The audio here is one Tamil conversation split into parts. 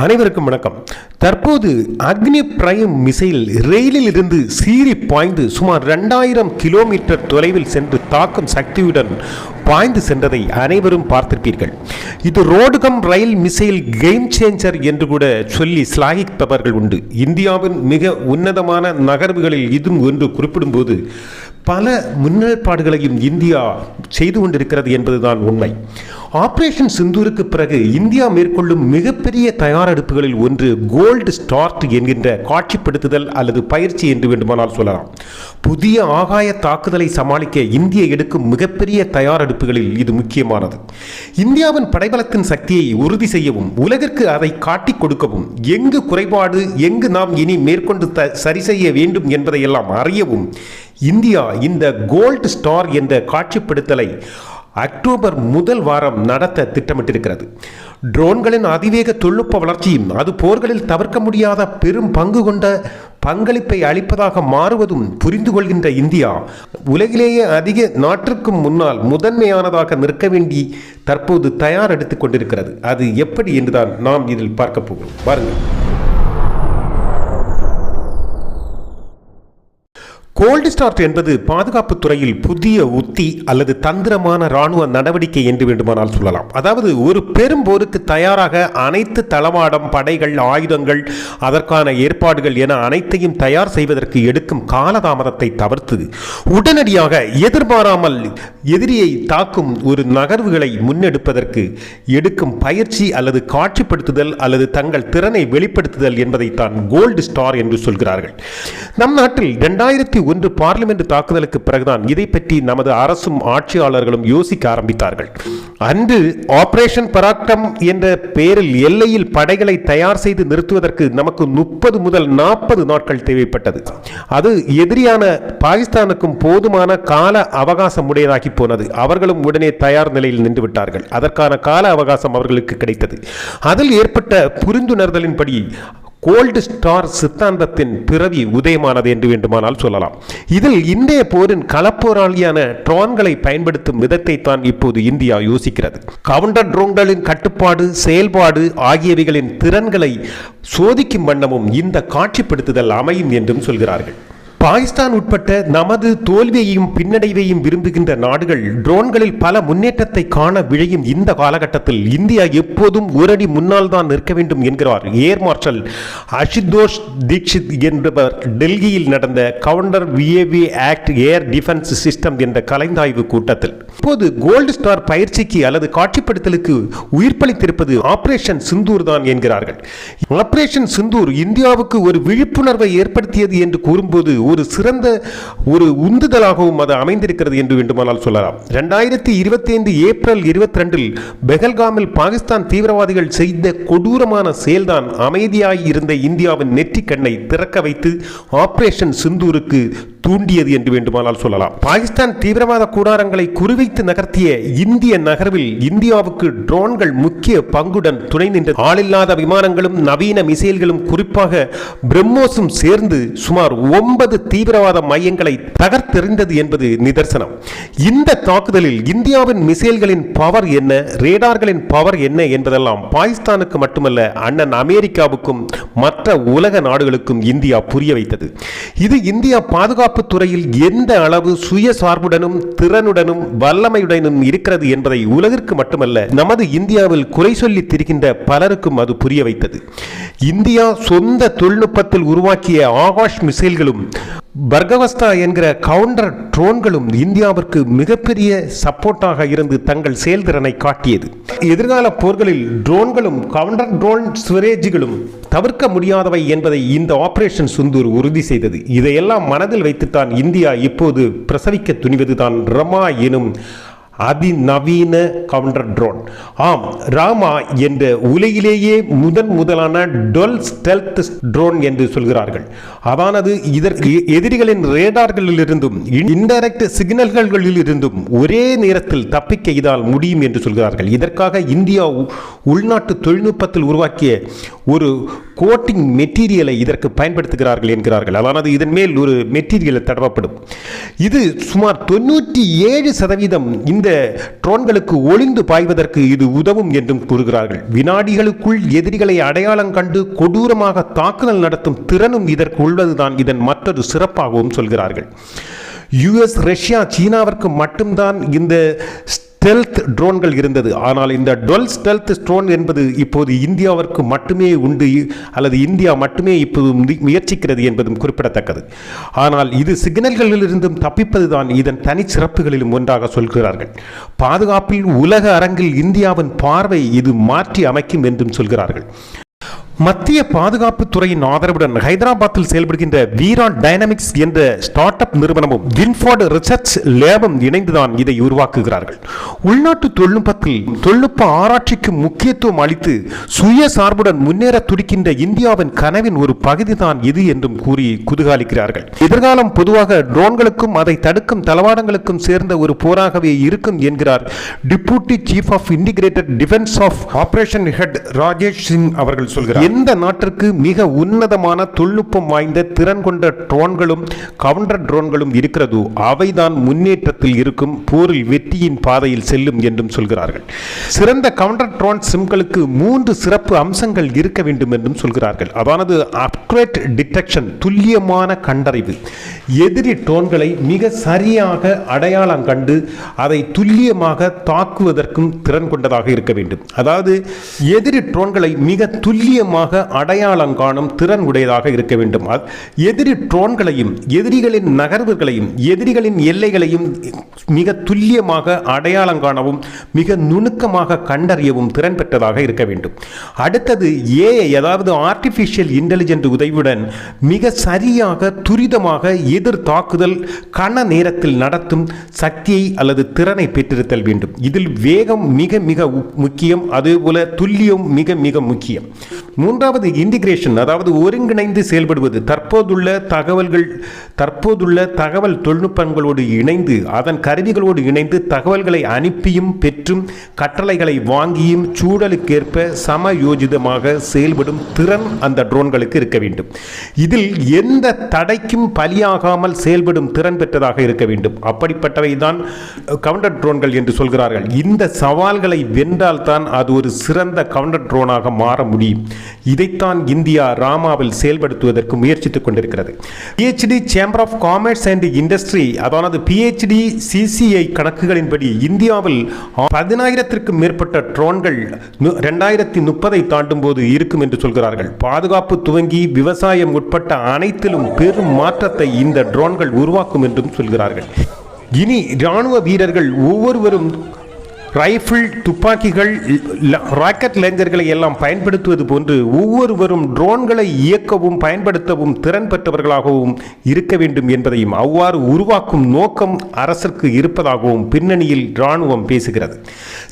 அனைவருக்கும் வணக்கம். தற்போது அக்னி பிரைம் மிசைல் ரயிலில் இருந்து சீறி பாய்ந்து சுமார் ரெண்டாயிரம் கிலோமீட்டர் தொலைவில் சென்று தாக்கும் சக்தியுடன் பாய்ந்து சென்றதை அனைவரும் பார்த்திருப்பீர்கள். இது road cum rail missile game changer என்று கூட சொல்லி சிலாகிப்பவர்கள் உண்டு. இந்தியாவின் மிக உன்னதமான நகர்வுகளில் இதுவும் ஒன்று குறிப்பிடும்போது பல முன்னேற்பாடுகளையும் இந்தியா செய்து கொண்டிருக்கிறது என்பதுதான் உண்மை. ஆபரேஷன் சிந்தூருக்கு பிறகு இந்தியா மேற்கொள்ளும் மிகப்பெரிய தயாரெடுப்புகளில் ஒன்று கோல்டு ஸ்டார்ட் என்கின்ற காட்சிப்படுத்துதல் அல்லது பயிற்சி என்று வேண்டுமானால் சொல்லலாம். புதிய ஆகாய தாக்குதலை சமாளிக்க இந்தியா எடுக்கும் மிகப்பெரிய தயாரெடுப்புகளில் இது முக்கியமானது. இந்தியாவின் படைபலத்தின் சக்தியை உறுதி செய்யவும் உலகிற்கு அதை காட்டிக் கொடுக்கவும் எங்கு குறைபாடு எங்கு நாம் இனி மேற்கொண்டு த சரி செய்ய வேண்டும் என்பதையெல்லாம் அறியவும் இந்தியா இந்த கோல்டு ஸ்டார் என்ற காட்சிப்படுத்தலை அக்டோபர் முதல் வாரம் நடத்த திட்டமிட்டிருக்கிறது. ட்ரோன்களின் அதிவேக தொழில்நுட்ப வளர்ச்சியும் அது போர்களில் தவிர்க்க முடியாத பெரும் பங்கு கொண்ட பங்களிப்பை அளிப்பதாக மாறுவதும் புரிந்து கொள்கின்ற இந்தியா உலகிலேயே அதிக நாட்டிற்கும் முன்னால் முதன்மையானதாக நிற்க வேண்டி தற்போது தயார் எடுத்துக் கொண்டிருக்கிறது. அது எப்படி என்றுதான் நாம் இதில் பார்க்க போகிறோம். பாருங்கள். கோல்டு ஸ்டார்ட் என்பது பாதுகாப்பு துறையில் புதிய உத்தி அல்லது தந்திரமான இராணுவ நடவடிக்கை என்று வேண்டுமானால் சொல்லலாம். அதாவது ஒரு பெரும் போருக்கு தயாராக அனைத்து தளவாடம் படைகள் ஆயுதங்கள் அதற்கான ஏற்பாடுகள் என அனைத்தையும் தயார் செய்வதற்கு எடுக்கும் காலதாமதத்தை தவிர்த்து உடனடியாக எதிர்பாராமல் எதிரியை தாக்கும் ஒரு நகர்வுகளை முன்னெடுப்பதற்கு எடுக்கும் பயிற்சி அல்லது காட்சிப்படுத்துதல் அல்லது தங்கள் திறனை வெளிப்படுத்துதல் என்பதைத்தான் கோல்டு ஸ்டார் என்று சொல்கிறார்கள். நம் நாட்டில் இரண்டாயிரத்தி ஒன்று பார்லிமெண்ட் தாக்குதலுக்கு பிறகுதான். இதை பற்றி நமது அரசும் ஆட்சியாளர்களும் யோசிக்க ஆரம்பித்தார்கள். அன்று ஆபரேஷன் பராக்ரம் என்ற பெயரில் எல்லையில் படைகளை தயார் செய்து நிறுத்துவதற்கு நமக்கு முப்பது முதல் நாற்பது நாட்கள் தேவைப்பட்டது. அது எதிரியான பாகிஸ்தானுக்கும் போதுமான கால அவகாசம் உடையதாகி போனது. அவர்களும் உடனே தயார் நிலையில் நின்று விட்டார்கள். அதற்கான கால அவகாசம் அவர்களுக்கு கிடைத்தது. அதில் ஏற்பட்ட புரிந்துணர்தலின்படி கோல்டு ஸ்டார் சித்தாந்தத்தின் பிறவி உதயமானது என்று வேண்டுமானால் சொல்லலாம். இதில் இந்திய போரின் களப்போராளியான ட்ரான்களை பயன்படுத்தும் விதத்தை தான் இப்போது இந்தியா யோசிக்கிறது. கவுண்டர் ட்ரோன்களின் கட்டுப்பாடு செயல்பாடு ஆகியவைகளின் திறன்களை சோதிக்கும் வண்ணமும் இந்த காட்சிப்படுத்துதல் அமையும் என்றும் சொல்கிறார்கள். பாகிஸ்தான் உட்பட்ட நமது தோல்வியையும் பின்னடைவையும் விரும்புகின்ற நாடுகள் ட்ரோன்களில் பல முன்னேற்றத்தை காண விழையும் இந்த காலகட்டத்தில் இந்தியா எப்போதும் ஒரு அடி முன்னால் தான் நிற்க வேண்டும் என்கிறார் ஏர் மார்ஷல் அஷிதோஷ் தீக்ஷித் என்பவர். டெல்லியில் நடந்த counter UAV act air defence system என்ற கலைந்தாய்வு கூட்டத்தில். இப்போது கோல்டு ஸ்டார் பயிற்சிக்கு அல்லது காட்சிப்படுத்தலுக்கு உயிர்ப்பளித்திருப்பது ஆபரேஷன் சிந்தூர் தான் என்கிறார்கள். ஆபரேஷன் சிந்தூர் இந்தியாவுக்கு ஒரு விழிப்புணர்வை ஏற்படுத்தியது என்று கூறும்போது ஒரு சிறந்த ஒரு உந்துதலாகவும் அது அமைந்திருக்கிறது என்று வேண்டுமானால் சொல்லலாம். ரெண்டாயிரத்தி இருபத்தி ஐந்து ஏப்ரல் இருபத்தி ரெண்டில் பெகல்காமில் பாகிஸ்தான் தீவிரவாதிகள் செய்த கொடூரமான செயல்தான் அமைதியாய் இருந்த இந்தியாவின் நெற்றிக் கண்ணை திறக்க வைத்து ஆபரேஷன் சிந்தூருக்கு தூண்டியது என்று வேண்டுமானால் சொல்லலாம். பாகிஸ்தான் தீவிரவாத கூடாரங்களை குறிவைத்து நகர்த்திய இந்திய நகர்வில் இந்தியாவுக்கு ட்ரோன்கள் முக்கிய பங்குடன் துணை நின்ற ஆளில்லாத விமானங்களும் நவீன மிசைல்களும் குறிப்பாக பிரம்மோஸும் சேர்ந்து சுமார் ஒன்பது தீவிரவாத மையங்களை தகர்த்தெறிந்தது என்பது நிதர்சனம். இந்த தாக்குதலில் இந்தியாவின் மிசைல்களின் பவர் என்ன ரேடார்களின் பவர் என்ன என்பதெல்லாம் பாகிஸ்தானுக்கு மட்டுமல்ல அண்ணன் அமெரிக்காவுக்கும் மற்ற உலக நாடுகளுக்கும் இந்தியா புரிய வைத்தது. இது இந்தியா பாதுகாப்பு பாதுகாப்பு துறையில் எந்த அளவு சுயசார்புடனும் திறனுடனும் வல்லமையுடனும் இருக்கிறது என்பதை உலகிற்கு மட்டுமல்ல நமது இந்தியாவில் குறை சொல்லி திரிகின்ற பலருக்கும் அது புரிய வைத்தது. இந்தியா சொந்த தொழில்நுட்பத்தில் உருவாக்கிய ஆகாஷ் மிசைல்களும் பர்கவஸ்தா என்கிற கவுண்டர் ட்ரோன்களும் இந்தியாவிற்கு மிகப்பெரிய சப்போர்ட்டாக இருந்து தங்கள் செயல்திறனை காட்டியது. எதிர்கால போர்களில் ட்ரோன்களும் கவுண்டர் ட்ரோன் ஸ்வரேஜுகளும் தவிர்க்க முடியாதவை என்பதை இந்த ஆபரேஷன் சுந்தூர் உறுதி செய்தது. இதையெல்லாம் மனதில் வைத்துத்தான் இந்தியா இப்போது பிரசவிக்க துணிவதுதான் ரமா எனும் அதிநவீன கவுண்டர் ட்ரோன் ஆம் ராமா என்ற உலகிலேயே முதன் முதலான டொல் ஸ்டெல்த் ட்ரோன் என்று சொல்கிறார்கள். அதானது இதற்கு எதிரிகளின் ரேடார்களிலிருந்தும் இன்டைரக்ட் சிக்னல்களிலிருந்தும் ஒரே நேரத்தில் தப்பிக்க இதால் முடியும் என்று சொல்கிறார்கள். இதற்காக இந்தியா உள்நாட்டு தொழில்நுட்பத்தில் உருவாக்கிய ஒரு கோட்டிங் மெட்டீரியலை இதற்கு பயன்படுத்துகிறார்கள் என்கிறார்கள். அதாவது இதன் மேல் ஒரு மெட்டீரியல் தடவப்படும். இது சுமார் தொண்ணூற்றி ஏழு சதவீதம் இந்த ட்ரோன்களுக்கு ஒளிந்து பாய்வதற்கு இது உதவும் என்றும் கூறுகிறார்கள். வினாடிகளுக்குள் எதிரிகளை அடையாளம் கண்டு கொடூரமாக தாக்குதல் நடத்தும் திறனும் இதற்கு உள்ளதுதான் இதன் மற்றொரு சிறப்பாகவும் சொல்கிறார்கள். யுஎஸ் ரஷ்யா சீனாவிற்கு மட்டும்தான் இந்த ஸ்டெல்த் ட்ரோன்கள் இருந்தது. ஆனால் இந்த டுவெல் ஸ்டெல்த் ட்ரோன் என்பது இப்போது இந்தியாவிற்கு மட்டுமே உண்டு அல்லது இந்தியா மட்டுமே இப்போது முயற்சிக்கிறது என்பதும் குறிப்பிடத்தக்கது. ஆனால் இது சிக்னல்களிலிருந்தும் தப்பிப்பதுதான் இதன் தனிச்சிறப்புகளிலும் ஒன்றாக சொல்கிறார்கள். பாதுகாப்பில் உலக அரங்கில் இந்தியாவின் பார்வை இது மாற்றி அமைக்கும் என்றும் சொல்கிறார்கள். மத்திய பாதுகாப்பு துறையின் ஆதரவுடன் ஹைதராபாத்தில் செயல்படுகின்ற வீரான் டைனமிக்ஸ் என்ற ஸ்டார்ட் அப் நிறுவனமும் வின்ஃபார்டு ரிசர்ச் லேபம் இணைந்துதான் இதை உருவாக்குகிறார்கள். உள்நாட்டு தொழில்நுட்பத்தில் தொழில்நுட்ப ஆராய்ச்சிக்கு முக்கியத்துவம் அளித்து சுய சார்புடன் முன்னேற துடிக்கின்ற இந்தியாவின் கனவின் ஒரு பகுதிதான் இது என்றும் கூறி குதூகாலிக்கிறார்கள். எதிர்காலம் பொதுவாக ட்ரோன்களுக்கும் அதை தடுக்கும் தளவாடங்களுக்கும் சேர்ந்த ஒரு போராகவே இருக்கும் என்கிறார் deputy chief of integrated defence of operation head Rajesh Singh அவர்கள் சொல்கிறார். எந்த நாட்டிற்கு மிக உன்னதமான தொழில்நுட்பம் வாய்ந்த திறன் கொண்ட ட்ரோன்களும் கவுண்டர் ட்ரோன்களும் இருக்கிறதோ அவைதான் முன்னேற்றத்தில் இருக்கும் போரில் வெற்றியின் பாதையில் செல்லும் என்றும் சொல்கிறார்கள். சிறந்த கவுண்டர் ட்ரோன் சிம்களுக்கு மூன்று சிறப்பு அம்சங்கள் இருக்க வேண்டும் என்றும் சொல்கிறார்கள். அதானது அப்கிரேட் டிடெக்ஷன் துல்லியமான கண்டறிவு. எதிரி ட்ரோன்களை மிக சரியாக அடையாளம் கண்டு அதை துல்லியமாக தாக்குவதற்கும் திறன் கொண்டதாக இருக்க வேண்டும். அதாவது எதிரி ட்ரோன்களை மிக துல்லியமாக அடையாளம் காணும் திறன் உடையதாக இருக்க வேண்டும் எதிரி ட்ரோன்களையும் எதிரிகளின் நகர்வுகளையும் எதிரிகளின் எல்லைகளையும் மிக துல்லியமாக அடையாளம் காணவும் மிக நுணுக்கமாக கண்டறியவும் திறன் பெற்றதாக இருக்க வேண்டும். அடுத்தது ஏஐ அதாவது ஆர்டிஃபிஷியல் இன்டெலிஜென்ட் உதவியுடன் மிக சரியாக துரிதமாக எதிர் தாக்குதல் கன நேரத்தில் நடத்தும் சக்தியை அல்லது திறனை பெற்றிருத்தல் வேண்டும். இதில் வேகம் மிக மிக முக்கியம் அதேபோல துல்லியம் மிக மிக முக்கியம். மூன்றாவது இன்டிகிரேஷன் அதாவது ஒருங்கிணைந்து செயல்படுவது. தற்போதுள்ள தகவல்கள் தற்போதுள்ள தகவல் தொழில்நுட்பங்களோடு இணைந்து அதன் கருவிகளோடு இணைந்து தகவல்களை அனுப்பியும் பெற்றும் கட்டளைகளை வாங்கியும் சூழலுக்கேற்ப சமயோஜிதமாக செயல்படும் திறன் அந்த ட்ரோன்களுக்கு இருக்க வேண்டும். இதில் எந்த தடைக்கும் பலியாகாமல் செயல்படும் திறன் பெற்றதாக இருக்க வேண்டும். அப்படிப்பட்டவை தான் கவுண்டர் ட்ரோன்கள் என்று சொல்கிறார்கள். இந்த சவால்களை வென்றால் தான் அது ஒரு சிறந்த கவுண்டர் ட்ரோனாக மாற முடியும். இதைத்தான் இந்தியா ராமாவில் செயல்படுத்துவதற்கு முயற்சித்துக் கொண்டிருக்கிறது. PHD chamber of commerce and industry அதாவது பிஹெச்டி சிசிஐ கணக்குகளின்படி இந்தியாவில் பதினாயிரத்திற்கும் மேற்பட்ட ட்ரோன்கள் ரெண்டாயிரத்தி முப்பதை தாண்டும் போது இருக்கும் என்று சொல்கிறார்கள். பாதுகாப்பு துவங்கி விவசாயம் உட்பட்ட அனைத்திலும் பெரும் மாற்றத்தை இந்த ட்ரோன்கள் உருவாக்கும் என்றும் சொல்கிறார்கள். இனி ராணுவ வீரர்கள் ஒவ்வொருவரும் ரைஃபிள் துப்பாக்கிகள் ராக்கெட் லேஞ்சர்களை எல்லாம் பயன்படுத்துவது போன்று ஒவ்வொருவரும் ட்ரோன்களை இயக்கவும் பயன்படுத்தவும் திறன் பெற்றவர்களாகவும் இருக்க வேண்டும் என்பதையும் அவ்வாறு உருவாக்கும் நோக்கம் அரசிற்கு இருப்பதாகவும் பின்னணியில் இராணுவம் பேசுகிறது.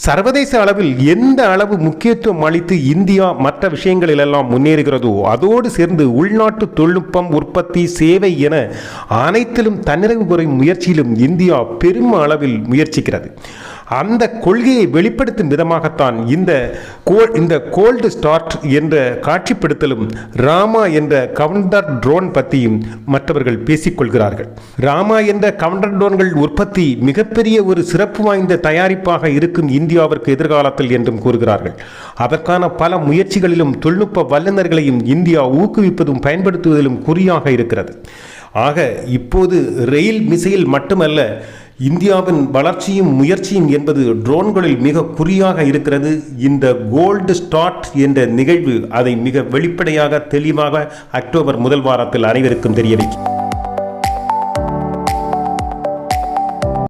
சர்வதேச அளவில் எந்த அளவு முக்கியத்துவம் அளித்து இந்தியா மற்ற விஷயங்களிலெல்லாம் முன்னேறுகிறதோ அதோடு சேர்ந்து உள்நாட்டு தொழில்நுட்பம் உற்பத்தி சேவை என அனைத்திலும் தன்னிறைவு குறையும் முயற்சியிலும் இந்தியா பெரும் அளவில் முயற்சிக்கிறது. அந்த கொள்கையை வெளிப்படுத்தும் விதமாகத்தான் இந்த கோ இந்த கோல்டு ஸ்டார்ட் என்ற காட்சிப்படுத்தலும் ராமா என்ற கவுண்டர் ட்ரோன் பற்றியும் மற்றவர்கள் பேசிக்கொள்கிறார்கள். ராமா என்ற கவுண்டர் ட்ரோன்கள் உற்பத்தி மிகப்பெரிய ஒரு சிறப்பு வாய்ந்த தயாரிப்பாக இருக்கும் இந்தியாவிற்கு எதிர்காலத்தில் என்றும் கூறுகிறார்கள். அதற்கான பல முயற்சிகளிலும் தொழில்நுட்ப வல்லுநர்களையும் இந்தியா ஊக்குவிப்பதும் பயன்படுத்துவதிலும் குறியாக இருக்கிறது. ஆக இப்போது ரயில் மிசைல் மட்டுமல்ல இந்தியாவின் வளர்ச்சியும் முயற்சியும் என்பது ட்ரோன்களில் மிக குறியாக இருக்கிறது. இந்த கோல்டு ஸ்டார்ட் என்ற நிகழ்வு அதை மிக வெளிப்படையாக தெளிவாக அக்டோபர் முதல் வாரத்தில் அனைவருக்கும் தெரிய வைக்கும்